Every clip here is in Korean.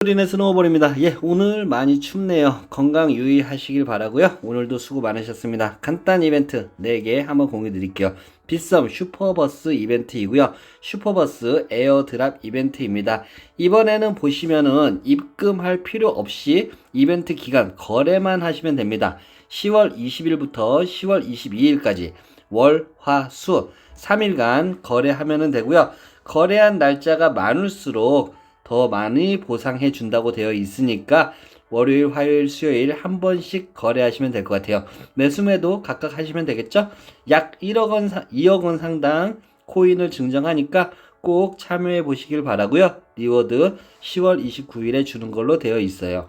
소리네 스노우볼입니다. 예, 오늘 많이 춥네요. 건강 유의하시길 바라고요. 오늘도 수고 많으셨습니다. 간단 이벤트 4개 한번 공유 드릴게요. 비썸 슈퍼버스 이벤트이고요. 슈퍼버스 에어드랍 이벤트입니다. 이번에는 보시면은 입금할 필요 없이 이벤트 기간 거래만 하시면 됩니다. 10월 20일부터 10월 22일까지 월, 화, 수 3일간 거래하면 되고요. 거래한 날짜가 많을수록 더 많이 보상해 준다고 되어 있으니까 월요일, 화요일, 수요일 한 번씩 거래하시면 될 것 같아요. 매수매도 각각 하시면 되겠죠? 약 1억 원, 2억 원 상당 코인을 증정하니까 꼭 참여해 보시길 바라고요. 리워드 10월 29일에 주는 걸로 되어 있어요.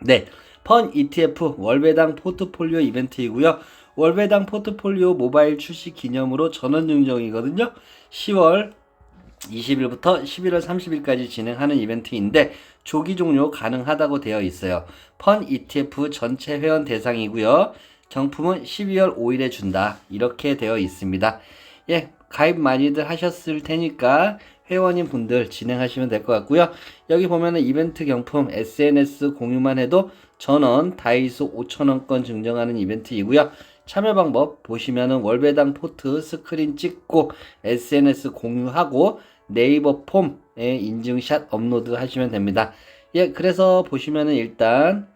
네. 펀 ETF 월배당 포트폴리오 이벤트이고요. 월배당 포트폴리오 모바일 출시 기념으로 전원 증정이거든요. 10월 20일부터 11월 30일까지 진행하는 이벤트인데 조기 종료 가능하다고 되어 있어요. 펀 ETF 전체 회원 대상이고요. 경품은 12월 5일에 준다. 이렇게 되어 있습니다. 예, 가입 많이들 하셨을 테니까 회원인 분들 진행하시면 될 것 같고요. 여기 보면은 이벤트 경품 SNS 공유만 해도 전원 다이소 5천원권 증정하는 이벤트이고요. 참여 방법 보시면은 월배당 포트 스크린 찍고 SNS 공유하고 네이버 폼에 인증샷 업로드 하시면 됩니다. 예, 그래서 보시면은 일단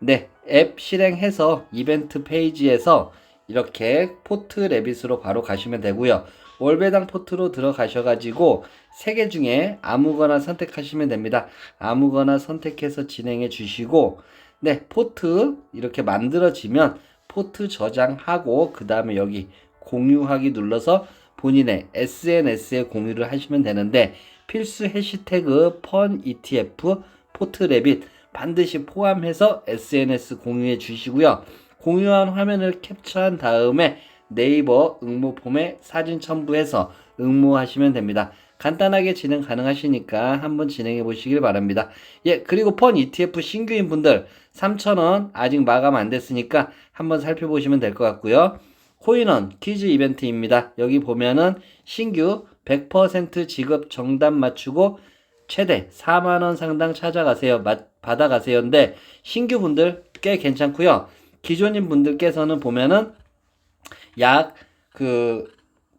네, 앱 실행해서 이벤트 페이지에서 이렇게 포트 레빗으로 바로 가시면 되고요. 월배당 포트로 들어가셔가지고 세개 중에 아무거나 선택하시면 됩니다. 아무거나 선택해서 진행해 주시고 네, 포트 이렇게 만들어지면 포트 저장하고 그 다음에 여기 공유하기 눌러서 본인의 SNS에 공유를 하시면 되는데 필수 해시태그 펀 ETF 포트 레빗 반드시 포함해서 SNS 공유해 주시고요. 공유한 화면을 캡처한 다음에 네이버 응모 폼에 사진 첨부해서 응모하시면 됩니다. 간단하게 진행 가능하시니까 한번 진행해 보시길 바랍니다. 예, 그리고 펀 ETF 신규인 분들 3,000원 아직 마감 안 됐으니까 한번 살펴보시면 될 것 같고요. 코인원 퀴즈 이벤트입니다. 여기 보면은 신규 100% 지급 정답 맞추고 최대 4만원 상당 찾아가세요. 받아가세요인데 신규 분들 꽤 괜찮고요. 기존인 분들께서는 보면은 약 그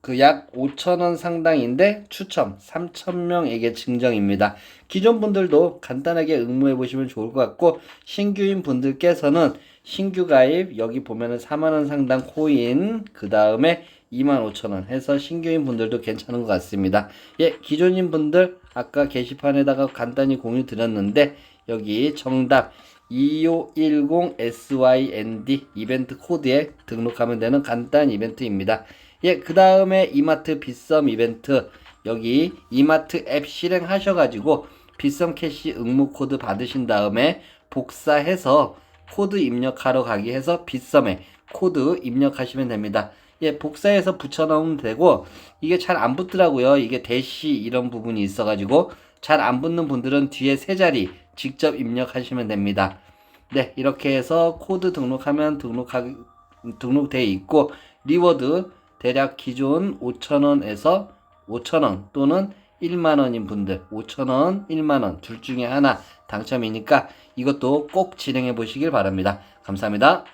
그약 5천원 상당인데 추첨 3천명에게 증정입니다. 기존 분들도 간단하게 응모해 보시면 좋을 것 같고 신규인 분들께서는 신규 가입 여기 보면은 4만원 상당 코인 그 다음에 25,000원 해서 신규인 분들도 괜찮은 것 같습니다. 예, 기존인 분들 아까 게시판에다가 간단히 공유 드렸는데 여기 정답 2510SYND 이벤트 코드에 등록하면 되는 간단 이벤트입니다. 예, 그 다음에 이마트 빗썸 이벤트 여기 이마트 앱 실행하셔가지고 빗썸 캐시 응모 코드 받으신 다음에 복사해서 코드 입력하러 가기 해서 빗썸에 코드 입력하시면 됩니다. 예, 복사해서 붙여넣으면 되고 이게 잘 안 붙더라고요. 이게 대시 이런 부분이 있어가지고 잘 안 붙는 분들은 뒤에 세 자리 직접 입력하시면 됩니다. 네, 이렇게 해서 코드 등록하면 등록하 등록돼 있고 리워드 대략 기존 5,000원에서 5,000원 또는 1만원인 분들 5,000원, 1만원 둘 중에 하나 당첨이니까 이것도 꼭 진행해 보시길 바랍니다. 감사합니다.